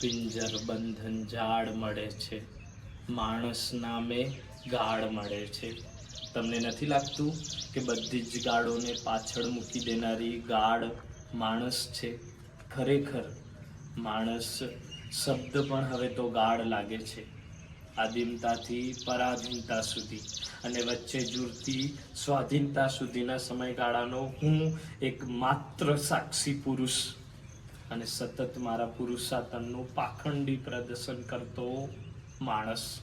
પિંજર બંધન ઝાડ મળે છે. માણસ નામે ગાળ મળે છે. તમને નથી લાગતું કે બધી જ ગાળોને પાછળ મૂકી દેનારી ગાળ માણસ છે? ખરેખર, માણસ શબ્દ પણ હવે તો ગાળ લાગે છે. આદિમતાથી પરાધીનતા સુધી અને વચ્ચે જુરતી સ્વાધીનતા સુધીના સમયગાળાનો હું એક માત્ર સાક્ષી પુરુષ અને સતત મારા પુરુષાતનનું પાખંડી પ્રદર્શન કરતો માણસ.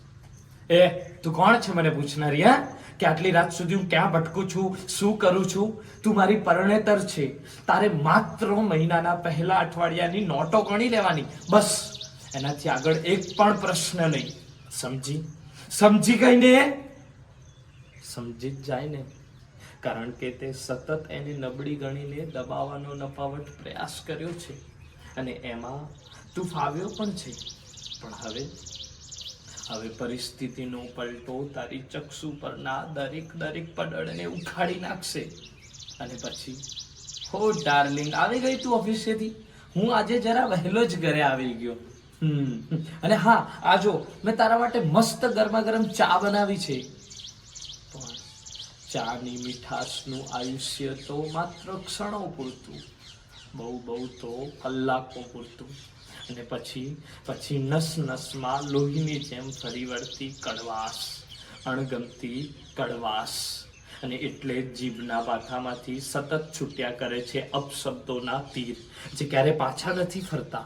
એ તું કોણ છે મને પૂછનારી હા? કે આટલી રાત સુધી હું ક્યાં ભટકું છું? શું કરું છું? તું મારી પરણેતર છે. તારે માત્ર મહિનાના પહેલા અઠવાડિયાની નોટો ગણી લેવાની. બસ એનાથી આગળ એક પણ પ્રશ્ન નહીં. સમજી? સમજી ગઈ ને? સમજી જ જાય ને. કારણ કે તે સતત એની નબળી ગણીને દબાવવાનો નફાવટ પ્રયાસ કર્યો છે. અને એમાં તું ફાવ્યો પણ છે. પણ હવે હવે પરિસ્થિતિનો પલટો તારી ચક્ષુ પરના દરેક દરેક પડળને ઉખાડી નાખશે. અને પછી, હો ડાર્લિંગ, આવી ગઈ તું ઓફિસેથી? હું આજે જરા વહેલો જ ઘરે આવી ગયો. અને હા આજો મેં તારા માટે મસ્ત ગરમા ગરમ ચા બનાવી છે. ચાની મીઠાશનું આયુષ્ય તો માત્ર ક્ષણો પૂરતું. બહુ બહુ તો કલાકો પૂરતું. અને પછી પછી નસ નસમાં લોહીની જેમ ફરી વળતી કડવાશ, અણગમતી કડવાશ. અને એટલે જ જીભના પાથામાંથી સતત છૂટ્યા કરે છે અપશબ્દોના તીર, જે ક્યારે પાછા નથી ફરતા.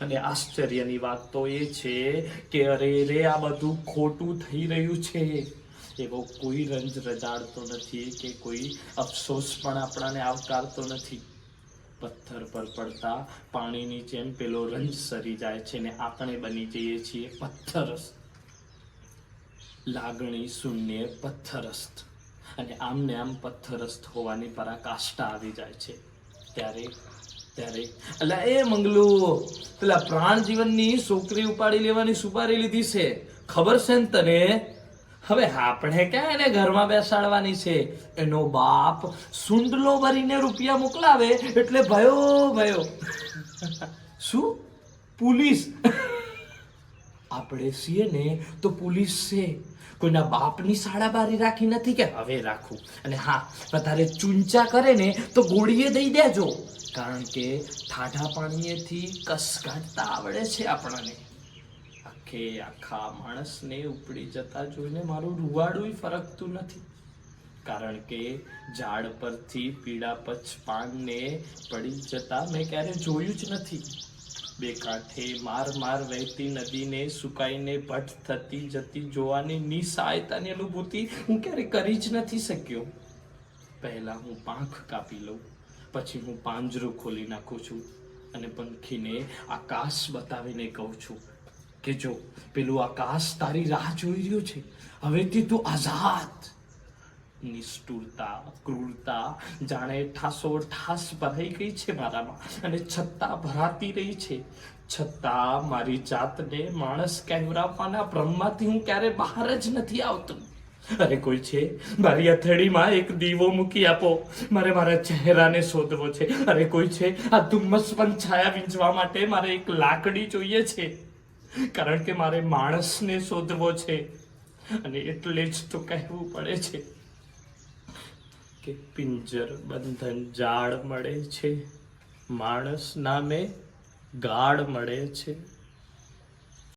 અને આશ્ચર્યની વાત તો એ છે કે અરે રે, આ બધું ખોટું થઈ રહ્યું છે. એવો કોઈ રંજ રજાડતો નથી કે કોઈ અફસોસ પણ આપણાને આવકારતો નથી. પથ્થર પર પડતા પાણીની જેમ પેલો રંજ સરી જાય છે ને આપણે બની જઈએ છીએ પથ્થરસ્ત લાગણી શૂન્ય પથ્થરસ્થ. અને આમને આમ પથ્થરસ્થ હોવાની પરાકાષ્ઠા આવી જાય છે. ત્યારે ત્યારે એટલે એ મંગલુ પેલા પ્રાણ જીવનની છોકરી ઉપાડી લેવાની સુપારી લીધી છે. ખબર છે ને તને? હવે આપણે ક્યાં એને ઘરમાં બેસાડવાની છે? એનો બાપ સુંડલો ભરીને રૂપિયા મોકલાવે એટલે ભયો ભયો. શું? પોલીસ. આપણે છીએ ને તો પોલીસ છે. કોઈના બાપની શાળા બારી રાખી નથી કે? હવે રાખું. અને હા, વધારે ચૂંચા કરે ને તો ગોળીએ દઈ દેજો. કારણ કે ઠાઠા પાણીએથી કસ કાઢતા આવડે છે આપણને. આખે આખા માણસને ઉપડી જતા જોઈને મારું રૂવાડું ફરકતું નથી. કારણ કે ઝાડ પરથી પીળા પચ પાનને પડી જતા મેં ક્યારે જોયું જ નથી. બે કાંઠે માર માર વહેતી નદીને સુકાઈને ભટ થતી જતી જોવાની નિસહાયતાની અનુભૂતિ હું ક્યારે કરી જ નથી શક્યો. પહેલાં હું પાંખ કાપી લઉં, પછી હું પાંજરું ખોલી નાખું છું અને પંખીને આકાશ બતાવીને કહું છું. કે જો પેલું આકાશ તારી રાહ જોઈ રહ્યું છે હવેથી તું આઝાદ. નિષ્ઠુરતા, ક્રૂરતા, જાણે ઠાસો ઠાસ ભરાઈ ગઈ છે મારામાં અને છતાં ભરાતી રહી છે. છતાં મારી જાતને માણસ કહેવરાવવાના ભ્રમમાંથી હું ક્યારે બહાર જ નથી આવતો. અરે કોઈ છે? મારી અથડીમાં એક દીવો મૂકી આપો. મારે મારા ચહેરાને શોધવો છે. અરે કોઈ છે? આ ધુમ્મસ પણ છાયા વીંચવા માટે મારે એક લાકડી જોઈએ છે. કારણ કે મારે માણસને શોધવો છે અને એટલે જ તો કહેવું પડે છે કે પિંજર બંધન જાળ મળે છે. માણસ નામે ગાળ મળે છે.